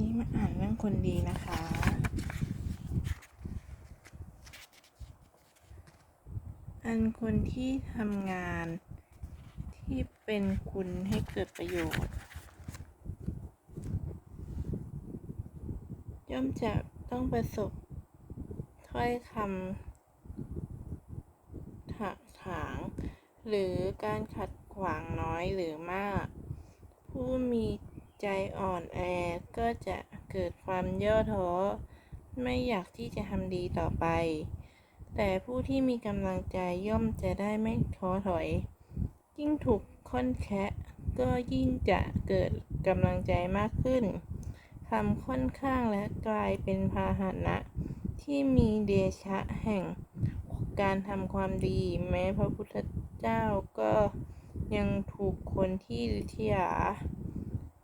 นี้มาอ่านเรื่องคนดีนะคะ อันคนที่ทำงานที่เป็นคุณให้เกิดประโยชน์ ย่อมจะต้องประสบถ้อยคำถักถาง หรือการขัดขวางน้อยหรือมาก ผู้มี ใจอ่อนแอก็จะเกิดความย่อท้อ ไม่อยากที่จะทำดีต่อไป แต่ผู้ที่มีกำลังใจย่อมจะได้ไม่ท้อถอย ยิ่งถูกค่อนแคะก็ยิ่งจะเกิดกำลังใจมากขึ้นคำค่อนข้างและกลายเป็นพาหนะ ที่มีเดชะแห่งการทำความดี แม้พระพุทธเจ้าก็ยังถูกคนที่ริษยา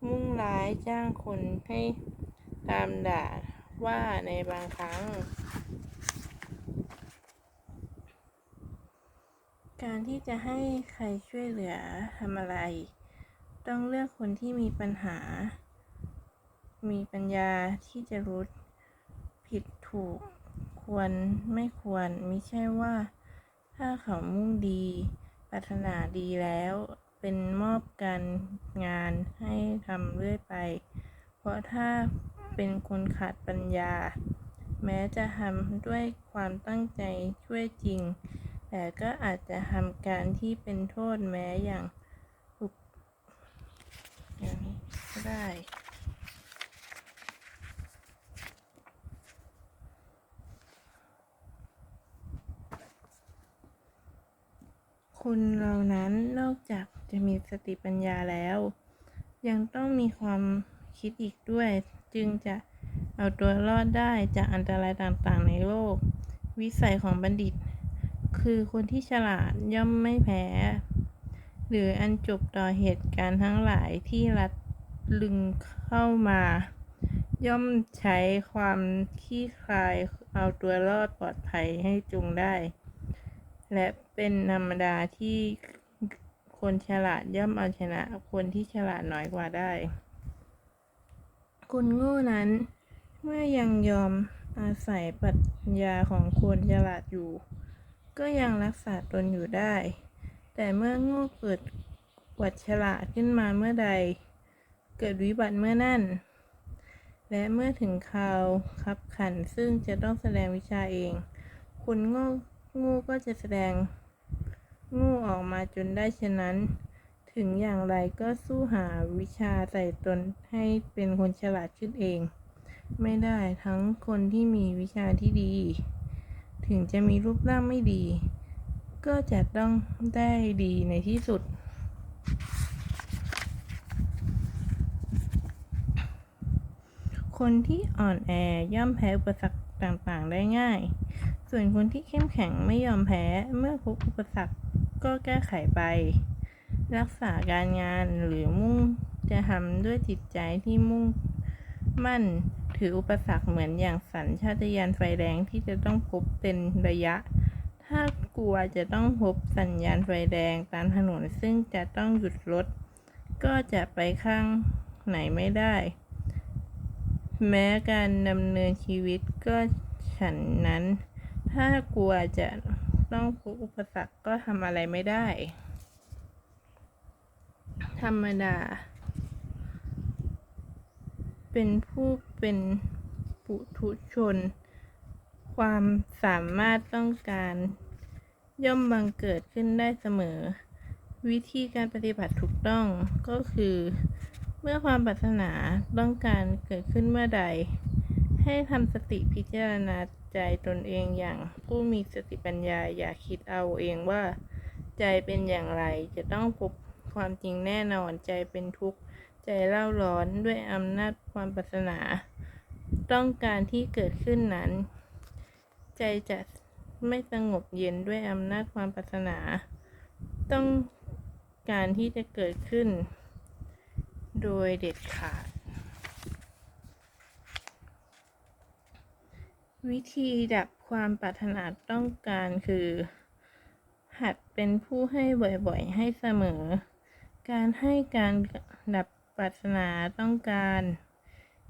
มุ่งร้ายจ้างคนให้ตามด่าว่าในบางครั้ง การที่จะให้ใครช่วยเหลือทำอะไร ต้องเลือกคนที่มีปัญหา มีปัญญาที่จะรู้ผิดถูกควรไม่ควรไมิใช่ว่า ถ้าเขามุ่งดีปรารถนาดีแล้ว เป็นมอบการงานให้ทำเรื่อยไป เพราะถ้าเป็นคนขาดปัญญา แม้จะทำด้วยความตั้งใจช่วยจริง แต่ก็อาจจะทำการที่เป็นโทษแม้อย่างถูกอย่างนี้ก็ได้ คุณเหล่านั้นนอกจากจะมีสติปัญญาแล้ว ยังต้องมีความคิดอีกด้วย จึงจะเอาตัวรอดได้จากอันตรายต่างๆ ในโลก วิสัยของบัณฑิต คือคนที่ฉลาดย่อมไม่แพ้ หรืออันจบต่อเหตุการณ์ทั้งหลายที่รัดลึงเข้ามา ย่อมใช้ความขี้คลายเอาตัวรอดปลอดภัยให้จงได้ และ เป็นธรรมดาที่คนฉลาดย่อมเอาชนะ คนที่ฉลาดน้อยกว่าได้ คนโง่นั้น เมื่อยังยอมอาศัยปรัชญาของคนฉลาดอยู่ ก็ยังรักษาตนอยู่ได้ แต่เมื่อโง่เกิดกวัดฉลาดขึ้นมาเมื่อใด เกิดวิบัติเมื่อนั่น และเมื่อถึงคราวคับขันซึ่งจะต้องแสดงวิชาเอง คนโง่โง่ก็จะแสดง โง่ออกมาจนได้ฉะนั้น ถึงอย่างไรก็สู้หาวิชาใส่ตนให้เป็นคนฉลาดขึ้นเอง ไม่ได้ทั้งคนที่มีวิชาที่ดี ถึงจะมีรูปร่างไม่ดี ก็จะต้องได้ดีในที่สุดคนที่อ่อนแอย่อมแพ้อุปสรรคต่างๆ ได้ง่าย ส่วนคนที่เข้มแข็งไม่ยอมแพ้เมื่อพบอุปสรรค ก็แก้ไขไป รักษาการงานหรือมุ่งจะทำด้วยจิตใจที่มุ่งมั่นถืออุปสรรคเหมือนอย่างสัญชาตญาณไฟแดงที่จะต้องพบเป็นระยะ ถ้ากลัวจะต้องพบสัญญาณไฟแดงตามถนนซึ่งจะต้องหยุดรถ ก็จะไปข้างไหนไม่ได้ แม้การดำเนินชีวิตก็ฉันนั้น ถ้ากลัวจะ ต้องพบอุปสรรคก็ทำอะไรไม่ได้ ธรรมดา เป็นผู้เป็นปุถุชน ความสามารถต้องการ ย่อมบังเกิดขึ้นได้เสมอ วิธีการปฏิบัติถูกต้องก็คือ เมื่อความปรารถนาต้องการเกิดขึ้นเมื่อใด ให้ทำสติพิจารณาใจตนเองอย่างผู้มีสติปัญญาอย่าคิดเอาเองว่า ใจเป็นอย่างไรจะต้องพบความจริงแน่นอนใจเป็นทุกข์ ใจเล่าร้อนด้วยอำนาจความปรารถนา ต้องการที่เกิดขึ้นนั้น ใจจะไม่สงบเย็นด้วยอำนาจความปรารถนา ต้องการที่จะเกิดขึ้น โดยเด็ดขาด วิธีดับความปรารถนาต้องการคือ หัดเป็นผู้ให้บ่อยๆ ให้เสมอ การให้การดับปรารถนาต้องการ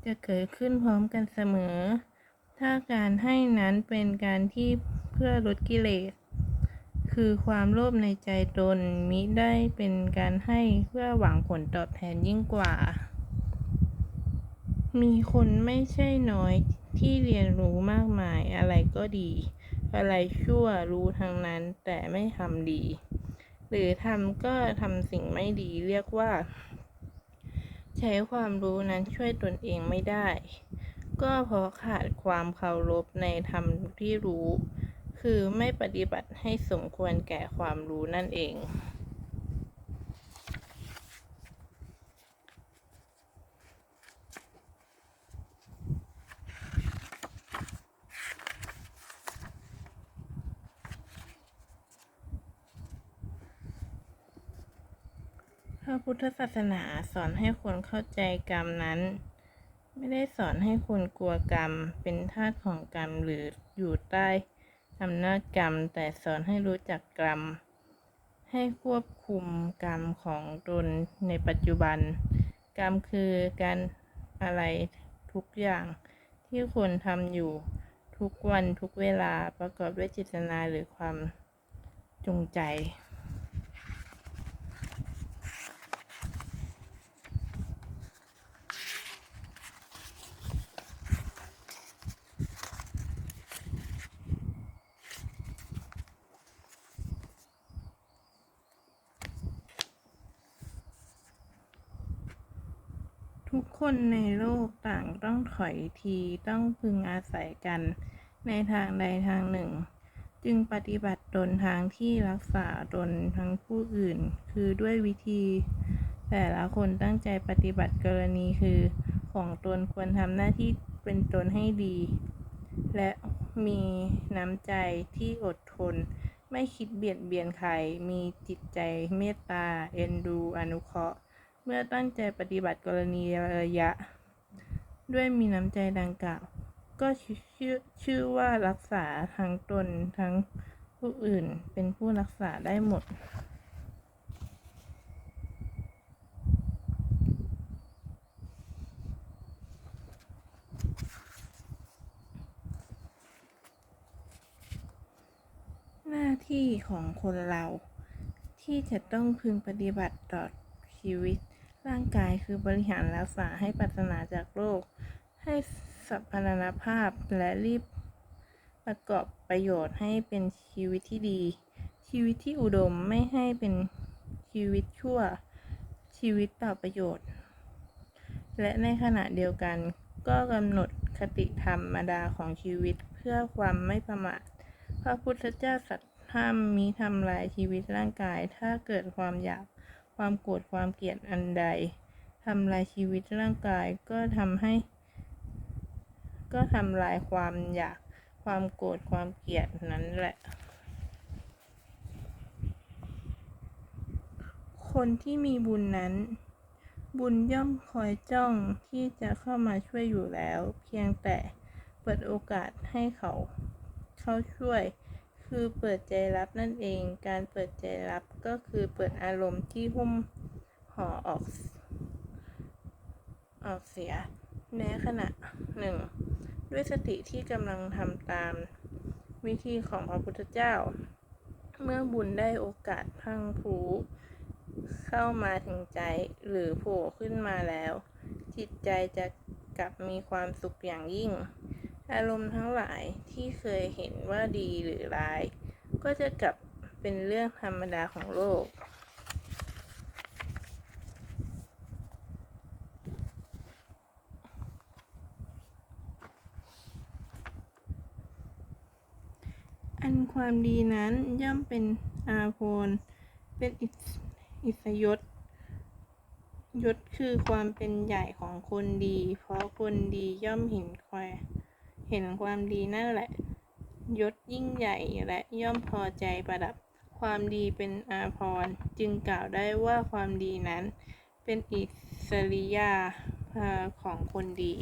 จะเกิดขึ้นพร้อมกันเสมอ ถ้าการให้นั้นเป็นการที่เพื่อลดกิเลส คือความโลภในใจตนมิได้เป็นการให้เพื่อหวังผลตอบแทนยิ่งกว่า มีคนไม่ใช่น้อย ที่เรียนรู้มากมายอะไรก็ดี อะไรชั่วรู้ทั้งนั้นแต่ไม่ทำดี หรือทำก็ทำสิ่งไม่ดีเรียกว่า ใช้ความรู้นั้นช่วยตนเองไม่ได้ ก็เพราะขาดความเคารพในธรรมที่รู้ คือไม่ปฏิบัติให้สมควรแก่ความรู้นั่นเอง พระพุทธศาสนาสอนให้คนเข้าใจกรรมนั้น ไม่ได้สอนให้คนกลัวกรรม เป็นทาสของกรรมหรืออยู่ใต้อำนาจกรรม แต่สอนให้รู้จักกรรม ให้ควบคุมกรรมของตนในปัจจุบัน กรรมคือการอะไรทุกอย่างที่คนทำอยู่ทุกวันทุกเวลาประกอบด้วยเจตนาหรือความจงใจ กคนในโลกต่างต้องถอยทีต้องพึงอาศัยกัน ในทางใดทางหนึ่ง จึงปฏิบัติตนทางที่รักษาตนทั้งผู้อื่น คือด้วยวิธี แต่ละคนตั้งใจปฏิบัติกรณีคือ ของตนควรทำหน้าที่เป็นตนให้ดี และมีน้ำใจที่อดทน ไม่คิดเบียดเบียนใคร มีจิตใจเมตตา เอ็นดู อนุเคราะห์ เมื่อตั้งใจปฏิบัติกรณีระยะ ด้วยมีน้ำใจดังกล่าว ก็ชื่อชื่อว่ารักษาทั้งตนทั้งผู้อื่นเป็นผู้รักษาได้หมดหน้าที่ของคนเราที่จะต้องพึงปฏิบัติต่อชีวิต ร่างกายคือบริหารรักษาให้ปราศนาจากโรค ให้สัพพนานาภาพและรีบประกอบประโยชน์ให้เป็นชีวิตที่ดี ชีวิตที่อุดมไม่ให้เป็นชีวิตชั่ว ชีวิตต่อประโยชน์ และในขณะเดียวกันก็กำหนดคติธรรมดาของชีวิตเพื่อความไม่ประมาท พระพุทธเจ้าสัตย์ห้ามมิทำลายชีวิตร่างกายถ้าเกิดความอยาก ความโกรธความเกลียดอันใดทำลายชีวิตร่างกายก็ทำให้ ก็ทำลายความอยากความโกรธความเกลียดนั้นแหละ คนที่มีบุญนั้น บุญย่อมคอยจ้องที่จะเข้ามาช่วยอยู่แล้ว เพียงแต่เปิดโอกาสให้เขา เข้าช่วย คือเปิดใจรับนั่นเอง การเปิดใจรับก็คือเปิดอารมณ์ที่หุ้มห่อออก ออกเสีย แม้ขณะหนึ่ง ด้วยสติที่กำลังทำตาม วิธีของพระพุทธเจ้า เมื่อบุญได้โอกาสพังพูเข้ามาถึงใจหรือโผล่ขึ้นมาแล้ว จิตใจจะกลับมีความสุขอย่างยิ่ง อารมณ์ทั้งหลายที่เคยเห็นว่าดีหรือร้าย ก็จะกลับเป็นเรื่องธรรมดาของโลก อันความดีนั้นย่อมเป็นอาภรณ์เป็นอิสอิสยศยศคือความเป็นใหญ่ของคนดี เพราะคนดีย่อมเห็นความ เห็นความดีนั่นแหละ ยศยิ่งใหญ่และย่อมพอใจประดับ ความดีเป็นอาภรณ์จึงกล่าวได้ว่าความดีนั้น เป็นอิสริยาภาของคนดี